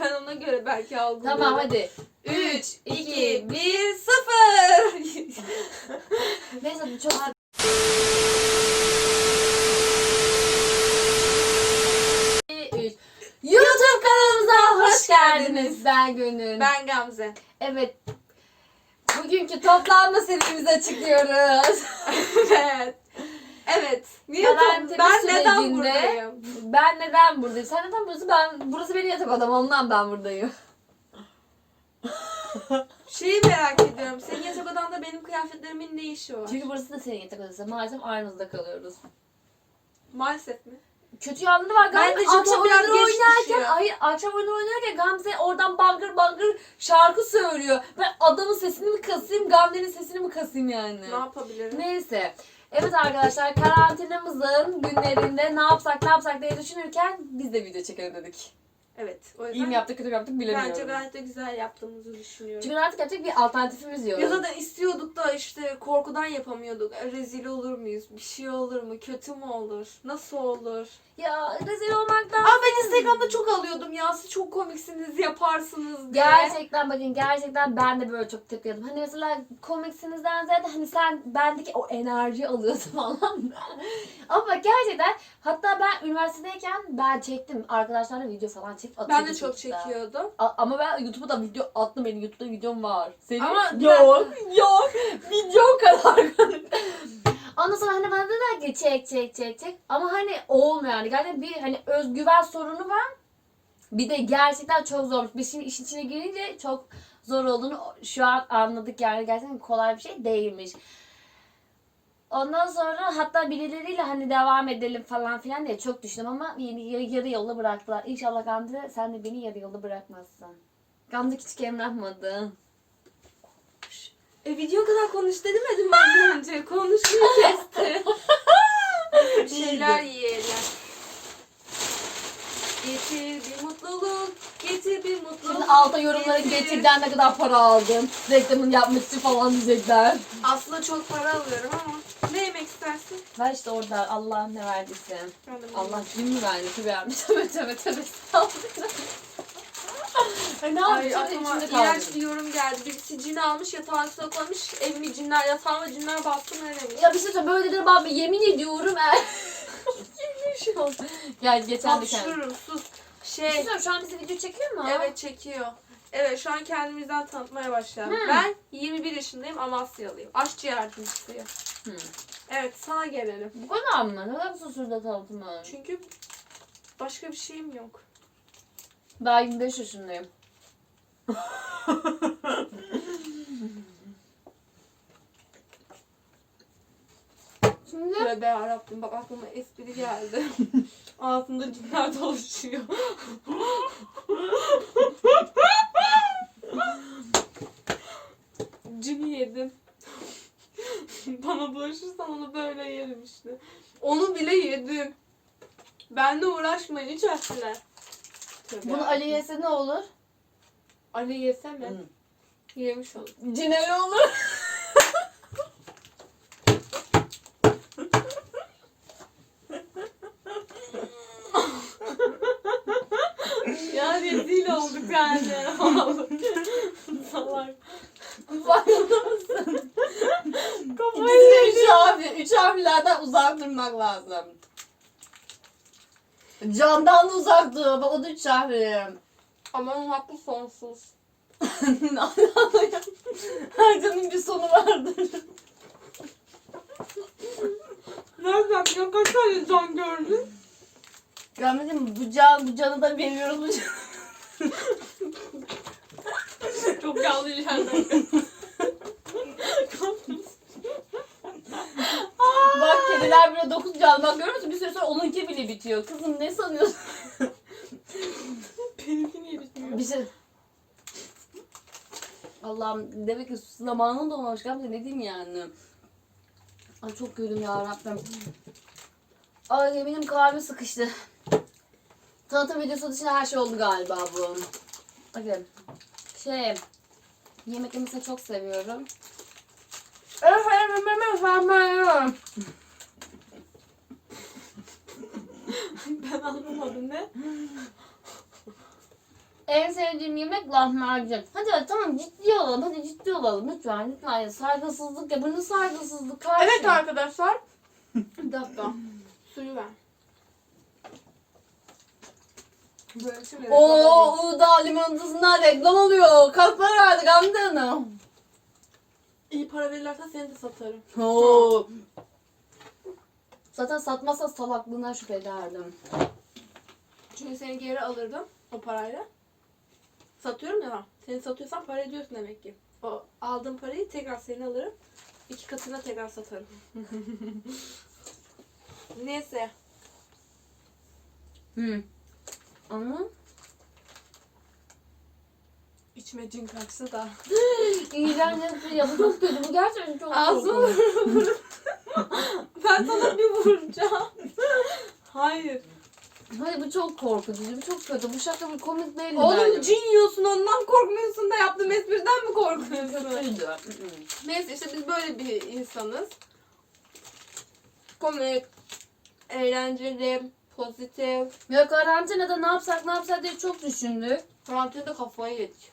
Ben ona göre belki algılıyorum. Tamam hadi. 3, 2, 1, 0. Neyse çok... Üç. YouTube kanalımıza hoş geldiniz. Ben Gönül. ben Gamze. Evet. Bugünkü toplanma serimizi açıklıyoruz. evet. Evet. Niye top- Ben neden buradayım? Ben neden buradayım? Sen neden buradasın? Ben, burası benim yatak odam. Ondan ben buradayım. Şeyi merak ediyorum. Senin yatak odanda benim kıyafetlerimin ne işi var? Çünkü burası da senin yatak odası. Maalesef aynı odada kalıyoruz. Maalesef mi? Kötü yanları var. Ben Gamze de çünkü akşam biraz geç oynarken, düşüyor. hayır akşam oyunu oynarken Gamze oradan bangır bangır şarkı söylüyor. Ben adamın sesini mi kasayım, Gamze'nin sesini mi kasayım yani? Ne yapabilirim? Neyse. Evet arkadaşlar karantinamızın günlerinde ne yapsak ne yapsak diye düşünürken biz de video çekelim dedik. Evet. O İyi yüzden mi yaptık kötü mü yaptık bilemiyorum. bence gayet de güzel yaptığımızı düşünüyorum. Çünkü artık yapacak bir alternatifimiz yok. Ya da istiyorduk da işte korkudan yapamıyorduk. E, Rezil olur muyuz? Bir şey olur mu? Kötü mü olur? Nasıl olur? Ya rezil olmaktan. Aa ben Instagram'da çok alıyordum ya. Siz çok komiksiniz, yaparsınız diye. Gerçekten bakın gerçekten ben de böyle çok tepki yedim. Hani mesela komiksinizden ziyade hani sen bendeki o enerji alıyorsun falan. Ama bak gerçekten hatta ben üniversitedeyken ben çektim. Arkadaşlarla video falan çekip atıyordum. Ben de çok YouTube'da. çekiyordum. A- ama ben YouTube'a da video attım. Benim YouTube'da videom var. Senin Ama yok. Yok. Video kadar. Ondan sonra hani bana dediler ki çek çek çek çek. Ama hani olmuyor yani. Gerçekten bir hani özgüven sorunu var. Bir de gerçekten çok zormuş. Biz şimdi işin içine girince çok zor olduğunu şu an anladık yani. Gerçekten kolay bir şey değilmiş. Ondan sonra hatta birileriyle hani devam edelim falan filan diye çok düşündüm ama yeni yarı, yolda bıraktılar. İnşallah Gamze sen de beni yarı yolda bırakmazsın. Gamze küçük emrahmadı. E video kadar konuş demedim ben az önce. Konuşmayı kesti. Bir şeyler yiyelim. Getir bir mutluluk, getir bir mutluluk. Şimdi alta yorumlara getir. getirden ne kadar para aldın. Reklamını yapmak için falan diyecekler. Aslında çok para alıyorum ama ne yemek istersin? Ver işte orada Allah ne verdiyse. Allah kim mi verdi ki vermiş. Tövbe tövbe tövbe. Ay ne Ay yapayım? aklıma İçimde iğrenç bir yorum geldi. Birisi cin almış yatağın üstüne koymuş. Evimi cinler, yatağıma cinler bastı ne demiş. Ya bir şey söyle böyle dedim abi yemin ediyorum eğer. Yemin olsun. Gel geçen de kendim. Hapşururum sus. Bir şey Şey, söyleyeyim, şu an bizi video çekiyor mu? evet çekiyor. Evet şu an kendimizden tanıtmaya başlayalım. Hmm. Ben 21 yaşındayım Amasyalıyım. Aşçı yardımcısıyım. Hı. Evet sana gelelim. Bu kadar mı? Ne kadar kısa sürede tanıtımı? Çünkü başka bir şeyim yok. Daha 25 yaşındayım. Şimdi Tövbe yarabbim bak aklıma espri geldi. Ağzımda cinler dolaşıyor. Cini yedim. Bana bulaşırsan onu böyle yerim işte. Onu bile yedim. Benle uğraşmayın hiç. Tövbe bunu. Ali yese ne olur? Ali yese mi? Yemiş olur. Cineli olur. Ya rezil olduk yani. Salak. Farkında mısın? Kafayı İkisi de üç harfli. Üç harflerden uzak durmak lazım. Candan uzak dur. Bak o da üç harfli. Ama onun hakkı sonsuz. Her canın bir sonu vardır. Nereden ya kaç tane can gördün? Gamze'cim bu can, bu canı da veriyoruz bu canı. Çok yanlış yerden. Kediler bile dokuz can. Bak görüyor musun? Bir süre sonra onunki bile bitiyor. Kızım ne sanıyorsun? Benimki niye bitmiyor? bir şey... Allah'ım demek ki zamanın dolmamış Gamze ne diyeyim yani. Ay çok gülüm ya Rabbim. Ay benim kalbim sıkıştı. Tanıtım videosu dışında her şey oldu galiba bu. Hadi. Şey, yemek yemesini çok seviyorum. Efendim, efendim. Ben anlamadım ne? En sevdiğim yemek lahmacun. Hadi tamam ciddi olalım. Hadi ciddi olalım lütfen. Lütfen ya, saygısızlık ya. Bu ne saygısızlık karşı? Evet arkadaşlar. Bir dakika. Suyu ver. Böyle bir şey? Oo Uludağ limonatasından reklam oluyor. Kaç para verdik Hamdi Hanım? İyi para verirlerse seni de satarım. Oo. Zaten satmazsa salaklığından şüphe ederdim. Çünkü seni geri alırdım o parayla. Satıyorum ya. Seni satıyorsan para ediyorsun demek ki. O aldığım parayı tekrar seni alırım. İki katına tekrar satarım. Neyse. Hı. Ama İçime cin kaçtı da. iğrenç ya bu çok kötü. Bu gerçekten çok korkunç. ben sana bir vuracağım. Hayır. Hayır bu çok korkutucu. Bu çok kötü. Bu şaka bir komik değil. Oğlum cin yiyorsun ondan korkmuyorsun da yaptığım espriden mi korkuyorsun? Kötüydü. Neyse işte biz böyle bir insanız. Komik, eğlenceli, pozitif. Ya karantinada ne yapsak ne yapsak diye çok düşündük. Karantinada kafayı yedik.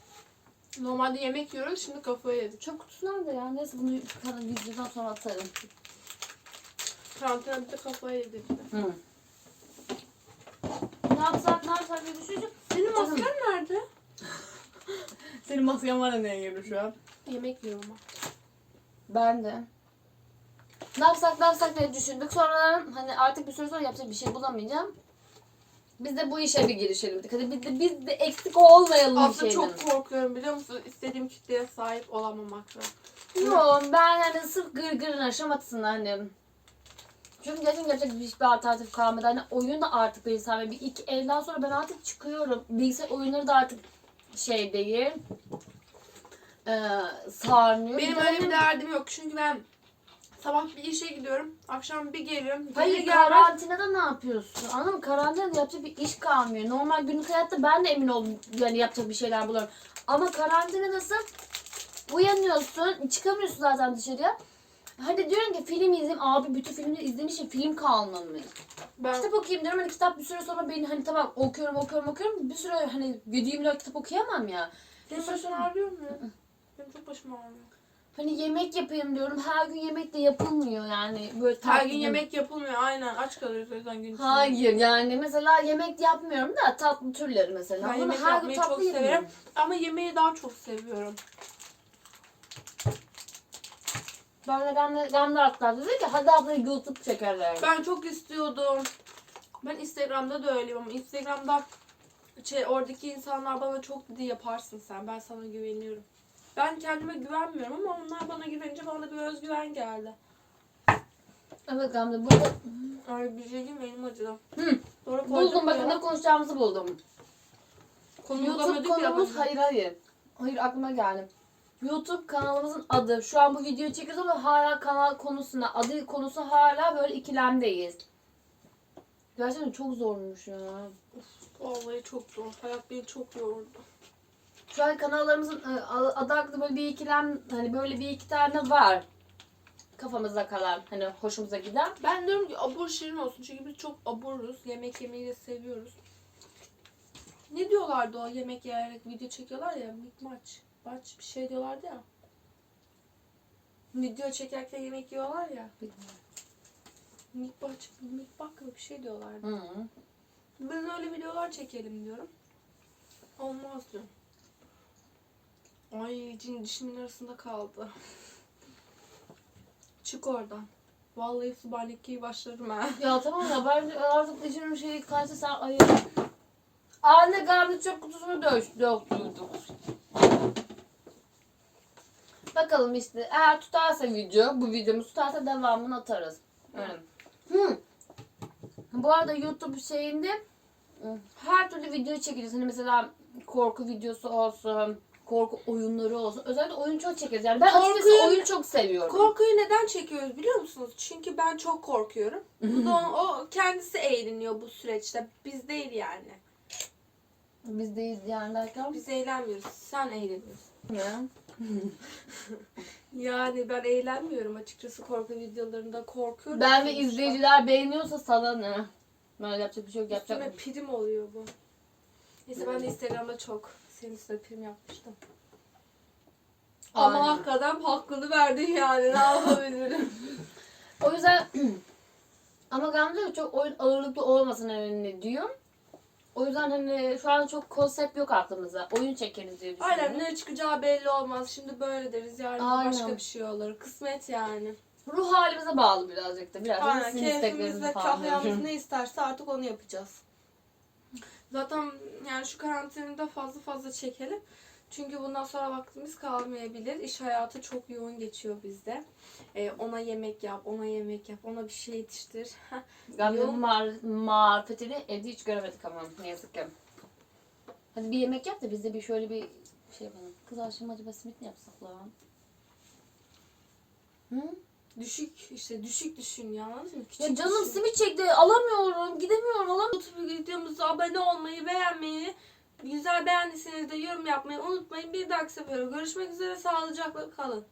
Normalde yemek yiyoruz, şimdi kafayı yedik. Çok kutusu nerede ya? Neyse bunu videodan sonra atarım. Karantinada bir de kafayı işte. Hı. Ne yapsak ne yapsak diye düşündük. Senin masken nerede? Senin masken var neye geliyor şu an? Yemek yiyorum ama. Ben de. Ne yapsak ne yapsak diye düşündük. Sonradan hani artık bir süre sonra yapacak bir şey bulamayacağım. Biz de bu işe bir girişelim dedik. Hadi biz de, biz de eksik olmayalım bir Aslında şeyden. çok korkuyorum biliyor musun? İstediğim kitleye sahip olamamaktan. Yok ben hani sırf gırgırın aşamasında hani. Çünkü gerçekten yapacak hiçbir alternatif kalmadı. Hani oyun da artık insan ve bir iki elden sonra ben artık çıkıyorum. Bilgisayar oyunları da artık şey değil. Ee, sarmıyor. Benim öyle bir derdim yok çünkü ben sabah bir işe gidiyorum, akşam bir geliyorum. Hayır Hayır gelmez. karantinada ne yapıyorsun? Anladın mı? Karantinada yapacak bir iş kalmıyor. Normal günlük hayatta ben de emin oldum yani yapacak bir şeyler bulurum. Ama karantinadasın uyanıyorsun çıkamıyorsun zaten dışarıya. Hadi diyorum ki film izleyeyim. Abi bütün filmleri izlemişim. Film kalmamış. Ben Kitap okuyayım diyorum. Hani kitap bir süre sonra beni hani tamam okuyorum okuyorum okuyorum. Bir süre hani 7-24 kitap okuyamam ya. Bir Senin süre başın sonra ağrıyor mu? Benim çok başım ağrıyor. hani yemek yapayım diyorum. Her gün yemek de yapılmıyor yani. Böyle Her gün yemek yapılmıyor aynen. Aç kalıyoruz o yüzden gün içinde. Hayır yani mesela yemek yapmıyorum da tatlı türleri mesela. Ben Ama yemek her gün yapmayı tatlı çok severim. Ama yemeği daha çok seviyorum. Ben de Gamze, Gamze hatta dedi ki hadi abla YouTube çekerler. Ben çok istiyordum. Ben Instagram'da da öyleyim ama Instagram'da şey, oradaki insanlar bana çok dedi yaparsın sen. Ben sana güveniyorum. Ben kendime güvenmiyorum ama onlar bana güvenince bana da bir özgüven geldi. Evet Gamze burada Ay bir şey diyeyim mi? elim acıdı. Hı. Doğru buldum bakın ne konuşacağımızı buldum. Konu YouTube konumuz hayır hayır. Hayır aklıma geldi. YouTube kanalımızın adı. Şu an bu videoyu çekiyoruz ama hala kanal konusunda adı konusu hala böyle ikilemdeyiz. Gerçekten çok zormuş ya. Vallahi çok zor. Hayat beni çok yordu. Şu an kanallarımızın e, adı hakkında böyle bir ikilem hani böyle bir iki tane var. Kafamıza kalan hani hoşumuza giden. Ben diyorum ki abur şirin olsun. Çünkü biz çok aburuz. Yemek yemeyi de seviyoruz. Ne diyorlardı o yemek yiyerek video çekiyorlar ya. Mikmaç. Baç bir şey diyorlardı ya. Video çekerken yemek yiyorlar ya. Mikbaç, mikbak mı bir şey diyorlardı. Hı. Ben öyle videolar çekelim diyorum. Olmaz diyorum. Ay cin dişimin arasında kaldı. Çık oradan. Vallahi Subhaneke'yi başlarım ha. Ya tamam da ben artık dişimin şeyi kaçtı sen ayır. Anne çöp kutusunu dök, döktürdük. Bakalım işte eğer tutarsa video, bu videomuz tutarsa devamını atarız. Evet. Hı. Bu arada YouTube şeyinde her türlü video çekeceğiz. Hani mesela korku videosu olsun, korku oyunları olsun. Özellikle oyun çok çekeriz. Yani ben Korkuyu- oyun çok seviyorum. Korkuyu neden çekiyoruz biliyor musunuz? Çünkü ben çok korkuyorum. Bu da o, o kendisi eğleniyor bu süreçte. Biz değil yani. Biz de izleyen derken Biz eğlenmiyoruz. Sen eğleniyorsun. ya. Yani ben eğlenmiyorum açıkçası korku videolarında korkuyorum. Ben ve sonuçta. izleyiciler beğeniyorsa sana ne? Böyle yapacak bir şey yok yapacak. Üstüme prim oluyor bu. Neyse ben de Instagram'da çok senin üstüne prim yapmıştım. Aynen. Ama hakikaten hakkını verdin yani ne yapabilirim. O yüzden ama Gamze çok oyun ağırlıklı olmasın önüne diyor. O yüzden hani şu an çok konsept yok aklımızda. Oyun çekeriz diye düşünüyorum. Aynen ne çıkacağı belli olmaz. Şimdi böyle deriz yani Aynen. başka bir şey olur. Kısmet yani. Ruh halimize bağlı birazcık da. Biraz Aynen sizin keyfimiz isteklerinizi ve falan. kahyamız ne isterse artık onu yapacağız. Zaten yani şu karantinada fazla fazla çekelim. Çünkü bundan sonra vaktimiz kalmayabilir. İş hayatı çok yoğun geçiyor bizde. Ee, ona yemek yap, ona yemek yap, ona bir şey yetiştir. Gamze'nin mar- marifetini evde hiç göremedik ama ne yazık ki. Hadi bir yemek yap da biz de bir şöyle bir şey yapalım. Kız akşam acaba simit mi yapsak lan? Hı? düşük işte düşük düşün ya anladın mı? Küçük Ya canım düşün. simit çekti. Alamıyorum. Gidemiyorum. Alamıyorum. YouTube videomuza abone olmayı, beğenmeyi, güzel beğendiyseniz de yorum yapmayı unutmayın. Bir dahaki sefere görüşmek üzere. Sağlıcakla kalın.